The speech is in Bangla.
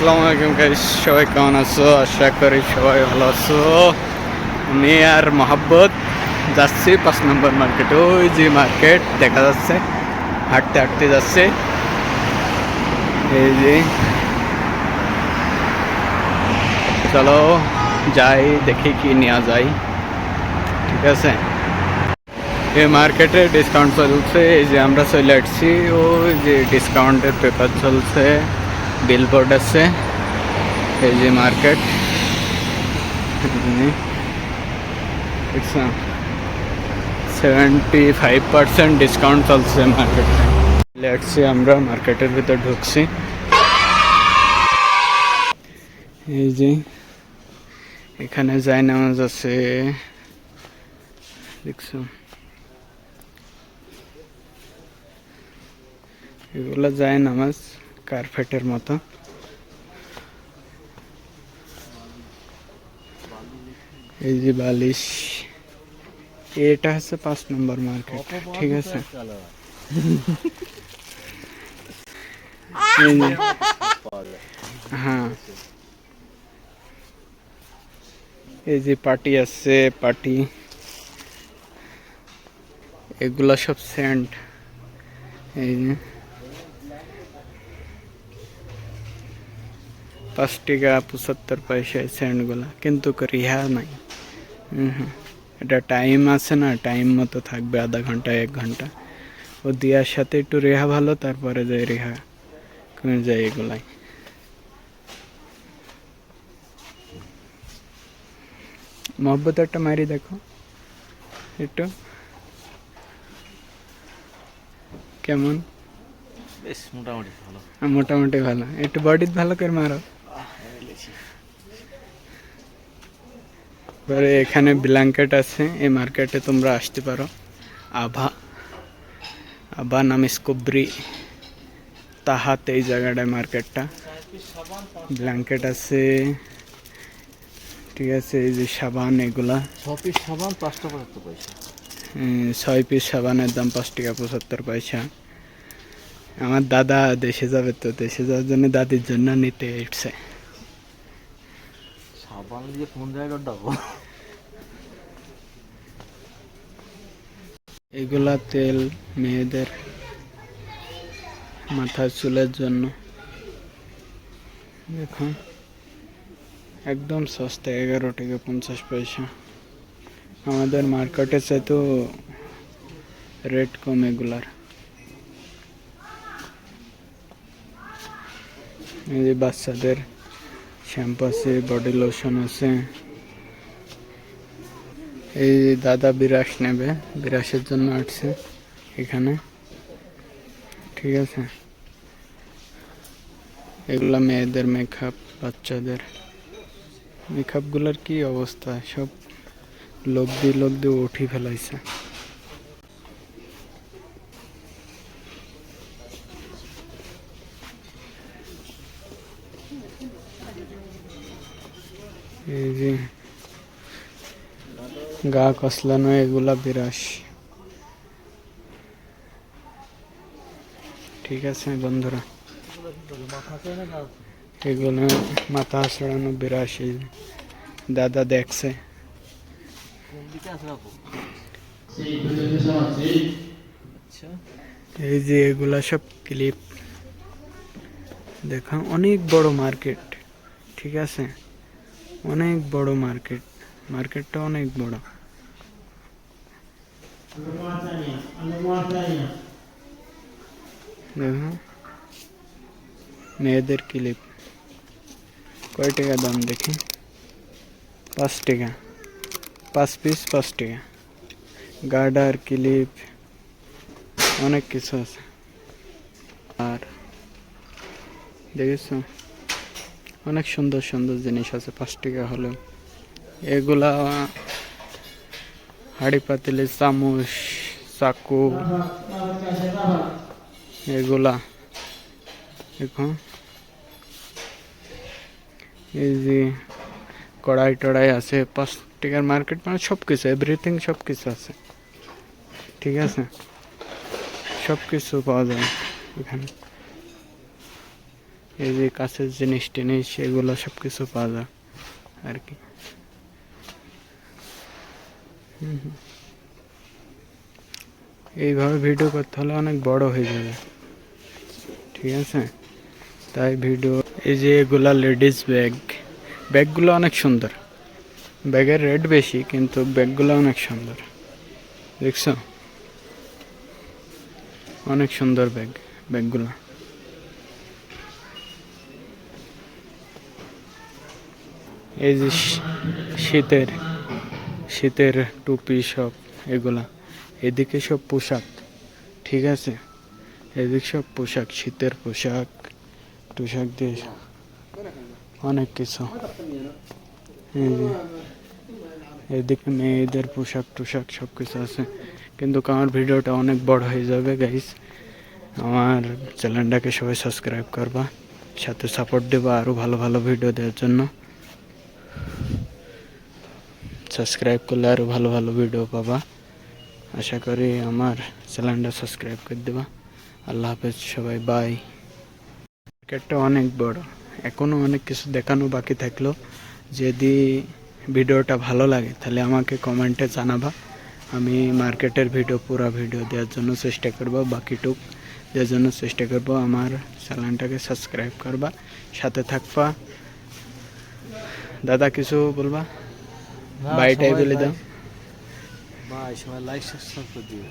আসসালামু আলাইকুম গাইস সবাই কেমন আছো? আশা করি সবাই ভালো আছো। আমি আর মোহাব্বত যাচ্ছি পাঁচ নম্বর মার্কেট ওই যে মার্কেট দেখা যাচ্ছে, হাঁটতে হাঁটতে যাচ্ছে। এই যে। চলো যাই, দেখি কি নেওয়া যায়। ঠিক আছে? এই মার্কেটে ডিসকাউন্ট চলছে, এই যে আমরা চলে আসছি, ওই যে ডিসকাউন্টের পেপার চলছে। বিলবোর্ড আছে। এই যে market seventy five percent discount চলছে মার্কেটে চলে আমরা মার্কেটের ভিতর ঢুকছি। এই যে এখানে যায় নামাজ আছে। দেখছ? এগুলো যায় নামাজ কার্পেটের মতো। এই যে বালিশ এটা হচ্ছে পাঁচ নম্বর মার্কেট ঠিক আছে? হ্যাঁ। এই যে পার্টি আছে পার্টি এগুলা সব স্যান্ড। এই যে। পাঁচ টাকা পঁচাত্তর পয়সায় স্যান্ডগুলা কিন্তু রিহা নাই। এটা টাইম আছে না টাইম মতো থাকবে আধা ঘণ্টা এক ঘণ্টা। ও দেওয়ার সাথে একটু রেহা ভালো তারপরে যায় রেহা। কমে যায় এগুলাই। মহব্বত একটা মারি দেখো। একটু। কেমন? বেশ মোটামুটি ভালো। মোটামুটি ভালো। একটু বডি ভালো করে মারো। এবারে এখানে ব্ল্যাঙ্কেট আছে এই মার্কেটে তোমরা আসতে পারো। আভা আভা নাম স্কোব্রি। তাহাত এই জায়গাটায় মার্কেটটা। ব্ল্যাঙ্কেট আছে ঠিক আছে এই যে সাবান এগুলা। পিস সাবান পাঁচটা পঁচাত্তর পয়সা। ছয় পিস সাবানের দাম পাঁচ টাকা পঁচাত্তর পয়সা। আমার দাদা দেশে যাবে তো দেশে যাওয়ার জন্য দাদির জন্য নিতে এসছে। সাবান দিয়ে কোন জায়গায় ডাবো এগুলা তেল, মেয়েদের মাথার চুলের জন্য। দেখুন, একদম সস্তা এগারো টাকা পঞ্চাশ পয়সা। আমাদের মার্কেটে চাইতো রেট কম এগুলার। এই যে বাচ্চাদের শ্যাম্পু আছে বডি লোশন আছে। এই দাদা বিরাস নেবে বিরাসের জন্য আসছে এখানে। ঠিক আছে? এগুলা মেয়েদের মেকআপ বাচ্চাদের। মেকআপগুলোর কি অবস্থা? সব লোক দিয়ে লোক দিয়ে উঠি ফেলাইছে। এই যে, গা কসলানো, এগুলা বিরাস ঠিক আছে বন্ধুরা। এগুলো মাথা আঁচড়ানো বিরাস এই। দাদা দেখছে। এই যে, এগুলা সব ক্লিপ। দেখা, অনেক বড় মার্কেট। ঠিক আছে? অনেক বড় মার্কেট। মার্কেটটা অনেক বড়। দেখো। মেয়েদের ক্লিপ। কয় টাকা দাম দেখি? পাঁচ টাকা। পাঁচ পিস পাঁচ টাকা। Garter clip. অনেক কিছু আছে। আর, দেখেছ? অনেক সুন্দর সুন্দর জিনিস আছে, পাঁচ টাকা হলেও এগুলা হাড়ি পাতিলে, চামচ, চাকু, এগুলা। দেখো। এই যে কড়াই টড়াই আছে, পাঁচ টাকার মার্কেট মানে সব কিছু এভরিথিং সব কিছু আছে। ঠিক আছে? সব কিছু পাওয়া যায় এখানে। এই যে কাছের জিনিস টিনিস সেগুলো সব কিছু পাওয়া যায় আর কি। এইভাবে ভিডিও করতে হলে অনেক বড় হয়ে যাবে। ঠিক আছে? তাই ভিডিও এই যে এগুলা লেডিস ব্যাগ ব্যাগগুলো অনেক সুন্দর। ব্যাগের রেট বেশি, কিন্তু ব্যাগগুলো অনেক সুন্দর। দেখছ? অনেক সুন্দর ব্যাগ ব্যাগগুলো এই যে শীতের শীতের টুপি সব এগুলা। এদিকে সব পোশাক, ঠিক আছে? এদিক সব পোশাক, শীতের পোশাক পোশাক দিয়ে অনেক কিছু। এদিকে মেয়েদের পোশাক টোশাক সব কিছু আছে। কিন্তু আমার ভিডিওটা অনেক বড় হয়ে যাবে গাইস আমার চ্যানেলটাকে সবাই সাবস্ক্রাইব করবা, সাথে সাপোর্ট দেবা আরও ভালো ভালো ভিডিও দেওয়ার জন্য। সাবস্ক্রাইব করলে আরও ভালো ভালো ভিডিও পাবা। আশা করি আমার চ্যানেলটা সাবস্ক্রাইব করে দেবা। আল্লাহ হাফেজ, সবাই বাই মার্কেটটা অনেক বড়। এখনও অনেক কিছু দেখানো বাকি থাকল। যদি ভিডিওটা ভালো লাগে, তাহলে আমাকে কমেন্টে জানাবা। আমি মার্কেটের ভিডিও পুরো ভিডিও দেওয়ার জন্য চেষ্টা করব, বাকিটুক দেওয়ার জন্য চেষ্টা করব। আমার চ্যানেলটাকে সাবস্ক্রাইব করবা, সাথে থাকবা। দাদা, কিছু বলবা? সবাই বলে দাও। ভাই সবাই লাইক সাবস্ক্রাইব করে দিও।